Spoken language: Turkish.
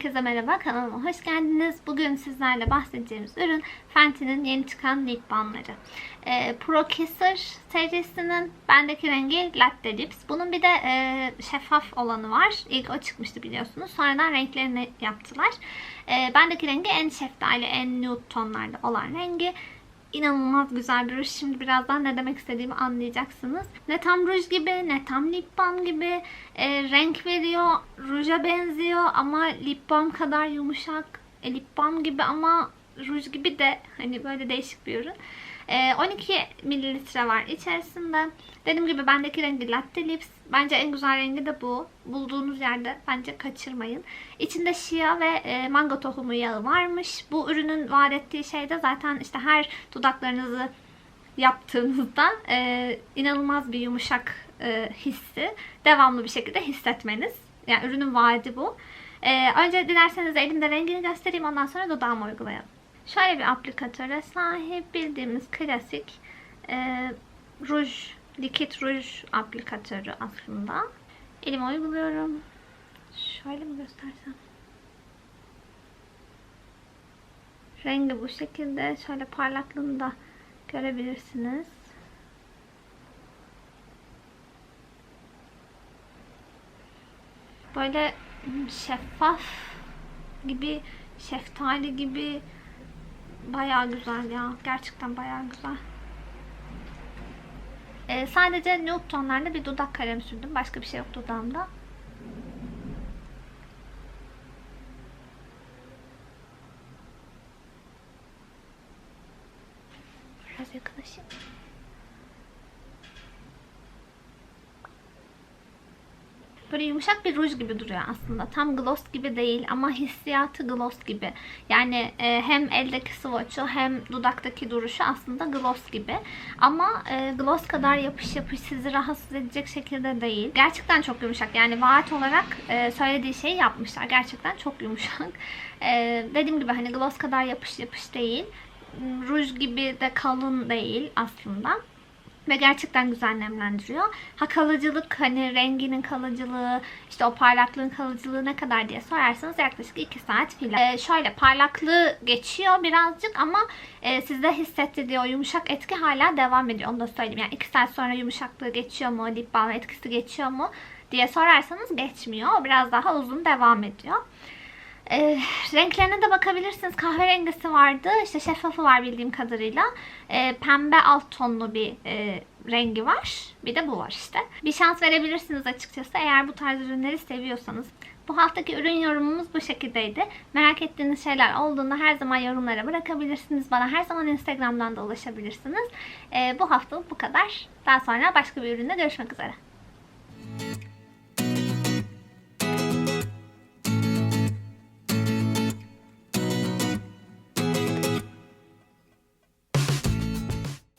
Herkese merhaba, kanalıma hoş geldiniz. Bugün sizlerle bahsedeceğimiz ürün Fenty'nin yeni çıkan lip balmları. Ee, Pro Kisser serisinin bendeki rengi Latte Lips. Bunun bir de e, şeffaf olanı var. İlk o çıkmıştı biliyorsunuz. Sonradan renklerini yaptılar. Ee, bendeki rengi en şeftali, en nude tonlarda olan rengi. İnanılmaz güzel bir ruj. Şimdi birazdan ne demek istediğimi anlayacaksınız. Ne tam ruj gibi, ne tam lip balm gibi. E, renk veriyor, ruja benziyor ama lip balm kadar yumuşak. E, lip balm gibi ama ruj gibi de hani böyle değişik bir ürün. E, 12 mililitre var içerisinde. Dediğim gibi bendeki rengi Latte Lips. Bence en güzel rengi de bu. Bulduğunuz yerde bence kaçırmayın. İçinde şia ve e, mango tohumu yağı varmış. Bu ürünün vaat ettiği şey de zaten işte her dudaklarınızı yaptığınızda e, inanılmaz bir yumuşak e, hissi devamlı bir şekilde hissetmeniz. Yani ürünün vaadi bu. E, önce dilerseniz elimde rengini göstereyim ondan sonra dudağıma uygulayalım. Şöyle bir aplikatöre sahip bildiğimiz klasik e, ruj, likit ruj aplikatörü aslında. Elime uyguluyorum. Şöyle mi göstersem? Rengi bu şekilde. Şöyle parlaklığını da görebilirsiniz. Böyle şeffaf gibi, şeftali gibi bayağı güzel ya. Gerçekten bayağı güzel. Ee, sadece nude tonlarda bir dudak kalemi sürdüm. Başka bir şey yok dudağımda. Biraz yakınlaşayım. Böyle yumuşak bir ruj gibi duruyor aslında. Tam gloss gibi değil ama hissiyatı gloss gibi. Yani e, hem eldeki swatch'u hem dudaktaki duruşu aslında gloss gibi. Ama e, gloss kadar yapış yapış sizi rahatsız edecek şekilde değil. Gerçekten çok yumuşak. Yani vaat olarak e, söylediği şeyi yapmışlar. Gerçekten çok yumuşak. E, dediğim gibi hani gloss kadar yapış yapış değil. Ruj gibi de kalın değil aslında ve gerçekten güzel nemlendiriyor. Ha kalıcılık hani renginin kalıcılığı işte o parlaklığın kalıcılığı ne kadar diye sorarsanız yaklaşık 2 saat filan. Ee, şöyle parlaklığı geçiyor birazcık ama e, sizde hissettirdiği o yumuşak etki hala devam ediyor. Onu da söyleyeyim. Yani 2 saat sonra yumuşaklığı geçiyor mu? Lip balm etkisi geçiyor mu? diye sorarsanız geçmiyor. O biraz daha uzun devam ediyor. E, renklerine de bakabilirsiniz. Kahverengisi vardı. İşte şeffafı var bildiğim kadarıyla. E, pembe alt tonlu bir e, rengi var. Bir de bu var işte. Bir şans verebilirsiniz açıkçası eğer bu tarz ürünleri seviyorsanız. Bu haftaki ürün yorumumuz bu şekildeydi. Merak ettiğiniz şeyler olduğunda her zaman yorumlara bırakabilirsiniz. Bana her zaman Instagram'dan da ulaşabilirsiniz. E, bu hafta bu kadar. Daha sonra başka bir ürünle görüşmek üzere.